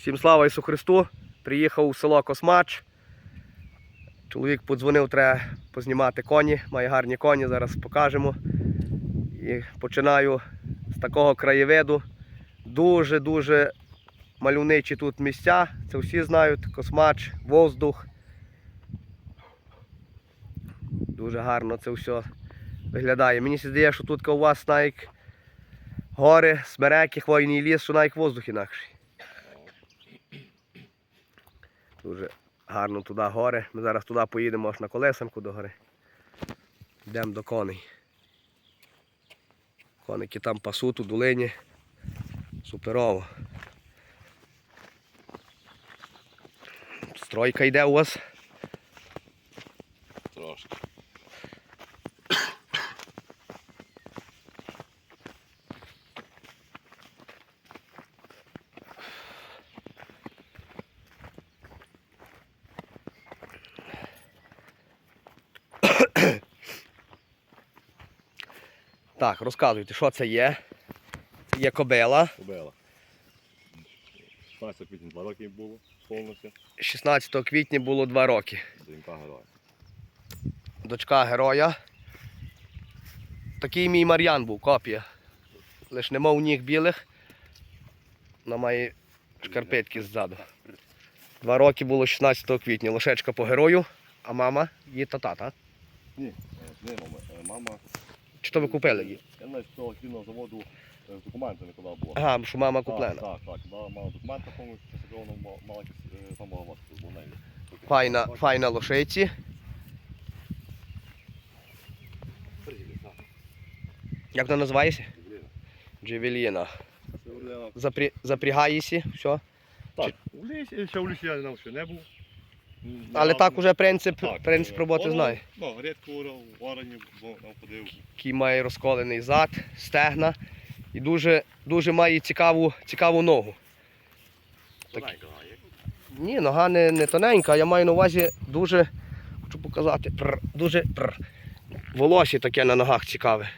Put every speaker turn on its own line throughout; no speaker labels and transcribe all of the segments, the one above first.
Всім слава Ісу Христу! Приїхав у село Космач. Чоловік подзвонив, треба познімати коні. Має гарні коні, зараз покажемо. І починаю з такого краєвиду. Дуже-дуже мальовничі тут місця. Це всі знають. Космач, воздух. Дуже гарно це все виглядає. Мені здається, що тут у вас навіть гори, смереки, хвойний ліс, що навіть воздух інакший. Дуже гарно туди гори. Ми зараз туди поїдемо аж на колесанку до гори. Йдемо до коней. Коники там пасуть у долині. Суперово. Стройка йде у вас.
Трошки.
Так, розказуйте, що це є. Це є кобила.
Убила. 16 квітня 2 роки було повністю.
16 квітня було 2 роки.
Донька героя.
Дочка героя. Такий мій Мар'ян був, копія. Лиш нема у ніг білих. Вона має шкарпетки ззаду. Два роки було 16 квітня. Лошечка по герою, а мама її тата, так?
Ні, не мама. Мама.
Чи то ви купили її?
Я навіть з того кінного заводу е, з документами коли була.
Ага, що мама куплена.
Так, так. Вона мала документи, тому що вона мала якісь е, самого вас був неї.
Файна, файна лошиці. Як вона називається? Джевеліна. Запрягаєшся, все.
Так, у лісі, ще у лісі я не знав, що не був.
Але так уже принцип, принцип
е,
роботи знає.
Ну, рідко орав, вороні, бо не
який має розколений зад, стегна і дуже, дуже має цікаву, цікаву ногу. Так. Ні, нога не, не тоненька, я маю на увазі дуже, хочу показати, пр, дуже пр, волосся таке на ногах цікаве.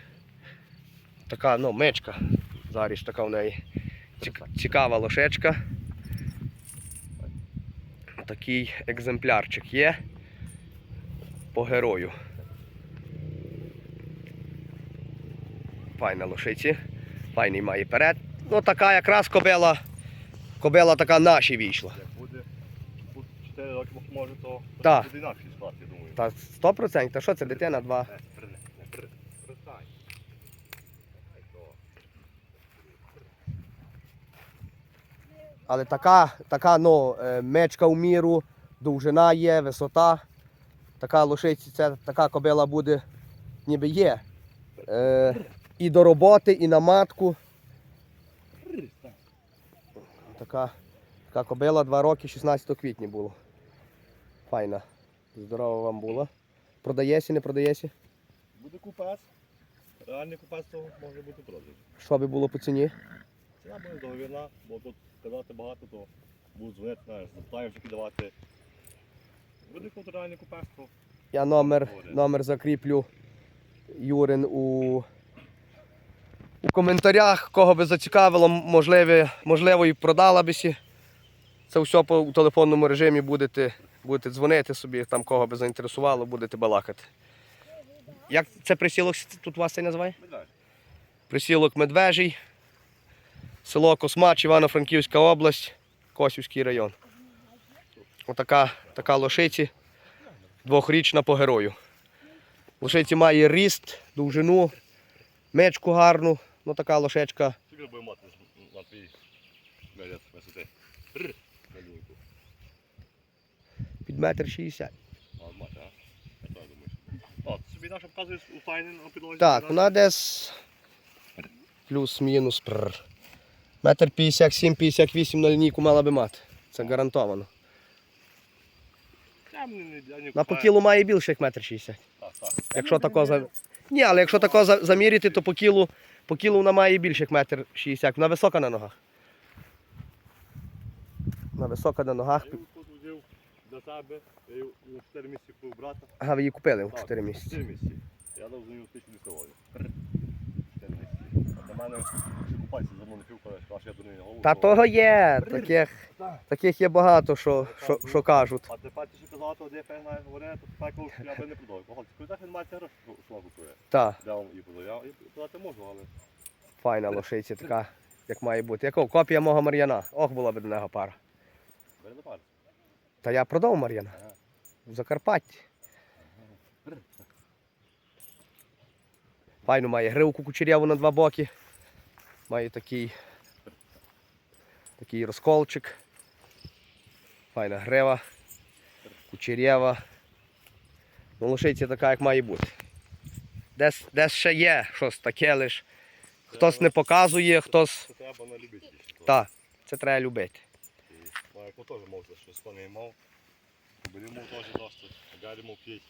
Така, ну, мечка. Зараз така в неї. Цікава лошечка. Такий екземплярчик є по герою. Файна лошиці. Файний має перед. Ну така якраз кобила. Кобила така наші війшла.
Як буде, буде 4 роки може, то то
Так.
буде інакший склад, я думаю.
Та 100%, та що це дитина два.
Е, прини, не, при- пристань. Ай, то.
Але така, така ну, е, мечка в міру, довжина є, висота. Така лошиця, це така кобила буде, ніби є. Е, і до роботи, і на матку. Така, така кобила 2 роки, 16 квітня було. Файна. Здорова вам була. Продаєся, не продаєся?
Буде купець. Реальний купець то може бути продаж.
Що би було по ціні?
Ціна буде договірна, бо тут казати багато, то будуть дзвонити, знаєш, запитаєш, давати. Буде купець, то
Я номер, номер закріплю Юрин у, у коментарях, кого би зацікавило, можливо, можливо і продала би сі. Це все по у телефонному режимі будете, будете дзвонити собі, там кого би заінтересувало, будете балакати. Як це присілок тут вас це називає?
медведь.
Присілок Медвежий, село Космач, Івано-Франківська область, Косівський район. Отака така лошиці, двохрічна по герою. Лошиці має ріст, довжину, мечку гарну, ну така лошечка.
Скільки буде мати вигляд висоти?
Під метр шістдесят.
Так,
вона десь плюс-мінус. Метр 57-58 на лінійку мала би мати. Це гарантовано. На по кілу має більше, як метр 60.
Так, так.
Якщо тако за. Ні, але якщо тако за- заміряти, то по кілу, по кілу вона має більше, як метр 60. Вона висока на ногах. Вона висока на ногах.
Для себе, я її на 4 місяці купив брата.
Ага, ви її купили
Так,
4 місяці.
4 місяці. Я дав за нього тисячу. 4 місяці. А На мене купайся за мною аж я до неї голову.
Та того є, таких, таких є багато, що, що, що кажуть.
А тепер ти ще казав, то де я знаю, говорить, то тепер я би не продав. Так він має гроші, що купує.
Та,
Я вам і продаю. Я продати можу, але
файна лошиця така, як має бути. Якого? Копія мого Мар'яна. Ох, була б до нього пара.
бери до пальця.
Та я продав Мар'яна. В Закарпатті. Файно має гривку кучеряву на два боки. Має такий, такий розколчик. Файна грива. Кучерява. Ну, лошиця така, як має бути. Десь, десь ще є щось таке лиш. Хтось не показує, хтось.
Це треба на любителі.
Так, це треба любити.
Майко теж мав за щось коней мав. Беремо теж досить. Гаримо п'ять.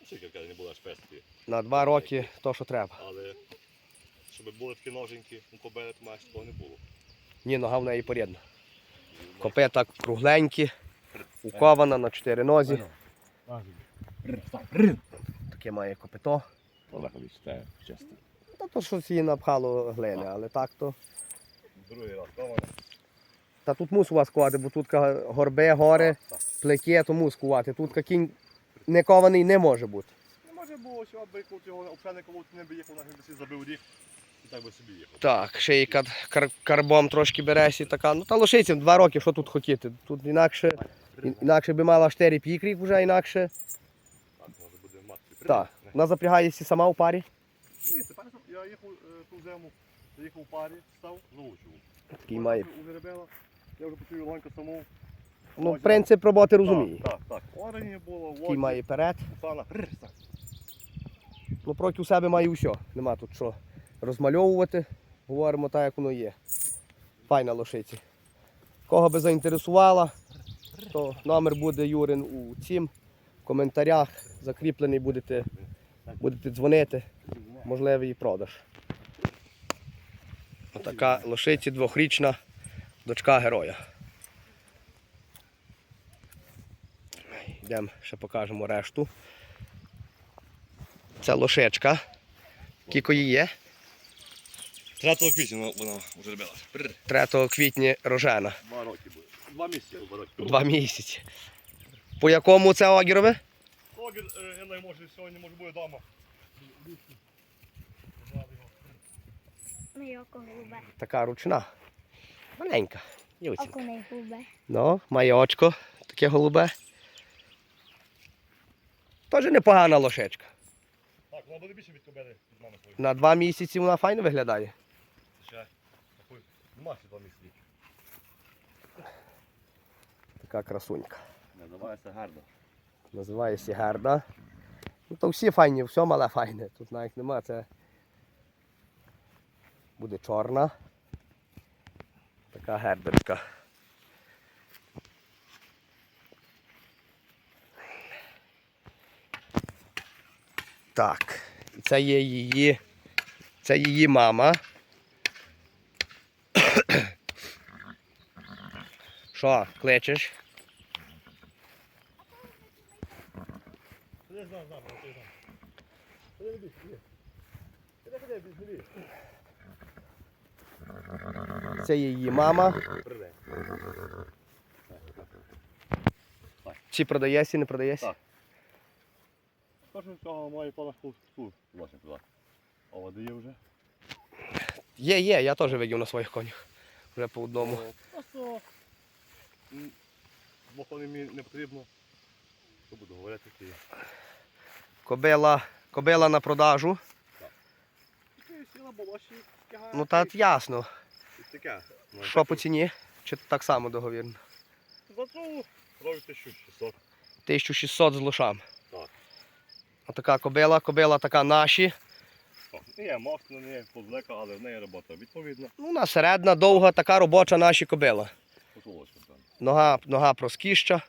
Ну, Ще не аж пестки.
На два роки то, що треба.
Але щоб були такі ноженькі, ну кобели, то майже того не було.
Ні, нога в неї порідна.
І
Копи так кругленькі, укована на чотири нозі. Таке має копито. Та то щось її напхало глини, але так то.
Другий раз кована.
Та тут мус у вас кувати, бо тут горби, гори,
Так.
плеке, то мус кувати. Тут кінь не кований не може бути.
Не може було, що аби його обшений колоти не би їхав, на грибці забив ріг. Так би собі їхав.
Так, ще й кар- кар- карбом трошки береш і така. Ну та лошиця два роки, що тут хотіти. Тут інакше, інакше би мала 4 пікрік вже інакше.
Так, може буде мати.
Так. Вона запрягається сама у парі.
Ні, тепер я їхав е, ту зиму, заїхав у парі, став, заучив.
Такий має.
У Веребела, я вже почув ланька саму.
Ну, принцип роботи розуміє.
Так, так. Орені було,
Такий
воді,
має перед.
Так.
Ну, проти у себе має все. Нема тут що розмальовувати. Говоримо так, як воно є. Файна лошиця. Кого би заінтересувала, то номер буде Юрин у цім. В коментарях закріплений будете, будете дзвонити. Можливий продаж. Отака лошиця двохрічна дочка героя. Йдемо, ще покажемо решту. Це лошечка. Кіко її є?
3 квітня вона- вона вже робила.
3 квітня рожена.
Два роки буде. Два місяці. Два роки.
Два місяці. По якому це огірове?
Огір, е, я не можу сьогодні, може буде вдома.
Така ручна. Маленька.
Око не голубе.
Ну, має очко, таке голубе. Теж непогана лошечка.
Так, вона буде більше від кобели від мами.
На два місяці вона файно виглядає.
Ще два місяці.
Така красунька.
Називається гарно.
Називається Герда. Ну то всі файні, все мале файне. Тут навіть нема, це буде чорна. Така гердочка. Так, і це є її. Це її мама.
Не бійся.
Це її мама. Чи продається, не продається?
Так. Кожен цього має тут, власне, туди. А води є вже?
Є, є, я теж видів на своїх конях. Вже по одному.
Просто двох мені не потрібно. Що буду говорити, такі.
Кобила, кобила на продажу.
Сіла болоші, тягає.
Ну та ясно.
Таке. Ну,
Що по ціні? Чи так само договірно?
За цю робить 1600.
1600 з лошам.
Так.
Отака кобила, кобила така наші.
Не є мощна, не є позлека, але в неї робота відповідна.
Ну, вона середна, довга, така робоча наші кобила.
Там.
Нога, нога проскіща.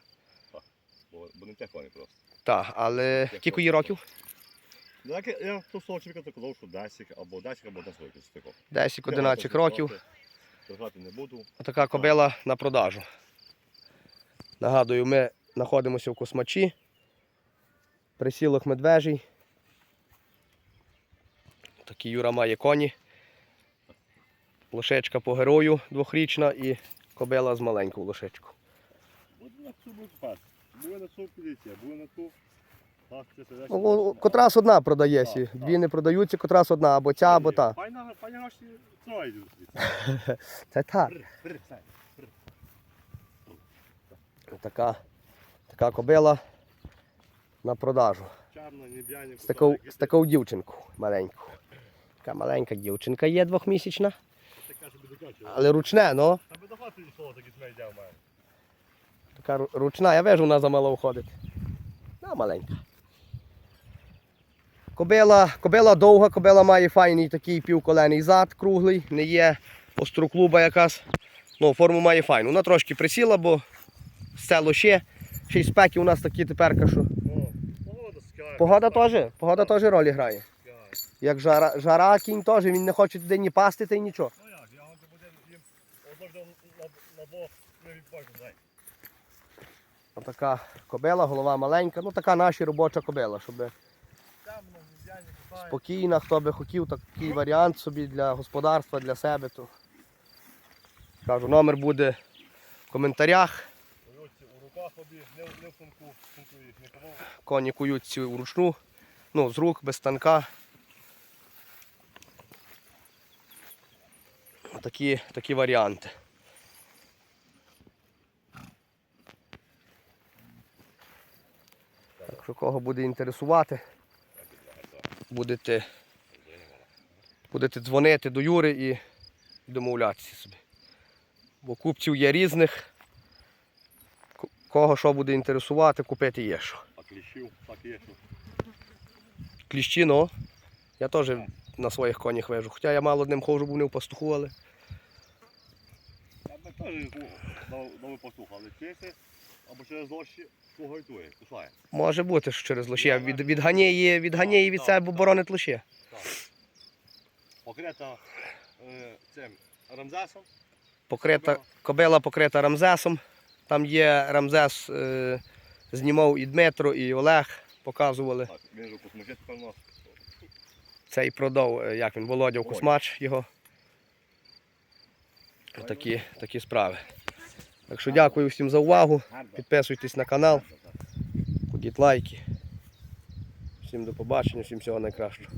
Бо, бо не тяг просто.
Так, але кілька їй років?
Ну, я, то свого чоловіка казав, що 10 або 10 або 10 років такого.
10-11 років.
Торгати не буду.
Отака кобила на продажу. Нагадую, ми знаходимося в Космачі. Присілок медвежий. Такий Юра має коні. Лошечка по герою двохрічна і кобила з маленькою лошечкою.
От на цю буде. Буде на цю поліція, буде на ту. Так, це все
Ну, о- одна продається.
Так,
Дві не продаються, котрась одна, або ця, або та. Це так. Така, така кобила на продажу. З такою, з такою дівчинкою маленьку. Така маленька дівчинка є двохмісячна,
Така, що буде качувати.
Але ручне, ну.
Та би до хати йшло, так і йде в мене.
Така ручна, я вижу, вона замало входить. Ну, маленька. Кобила, кобила довга, кобила має файний такий півколений зад круглий, не є остроклуба якась. Ну, форму має файну. Вона трошки присіла, бо село ще. Ще й спеки у нас такі тепер, що.
Погода
теж, погода теж ролі грає. Як жара, жара кінь теж, він не хоче туди ні пастити, нічого.
Ну як, я вам буде їм одного відпочу, дай.
Отака кобила, голова маленька. Ну така наша робоча кобила, щоб
купає.
спокійна, хто би хотів такий варіант собі для господарства, для себе. То кажу, номер буде в коментарях.
У руках обі, не, в- сумку, сумку їх не ховав.
Коні куються вручну, ну, з рук, без станка. Такі, такі варіанти. Так що кого буде інтересувати, будете, будете дзвонити до Юри і домовлятися собі. Бо купців є різних. Кого що буде інтересувати, купити є що.
А кліщів, так є, що.
Кліщі, ну. Я теж на своїх конях вижу. Хоча я мало ним ходжу, був не в пастуху, але
Я би теж дав, дав послух, але чеси, або через дощі, що гайтує, кусає.
може бути, що через лоші. Від, відганяє, відганяє від себе, бо боронить лоші.
Покрита е, цим рамзесом.
Покрита, кобила покрита рамзесом. Там є рамзес, е, знімав і Дмитро, і Олег показували.
Так, він же космочет тепер у нас.
Цей продав, е, як він, Володя
Володя.
Космач його. Такі, такі справи. Так що дякую всім за увагу. Підписуйтесь на канал, кудіть лайки. Всім до побачення, всім всього найкращого.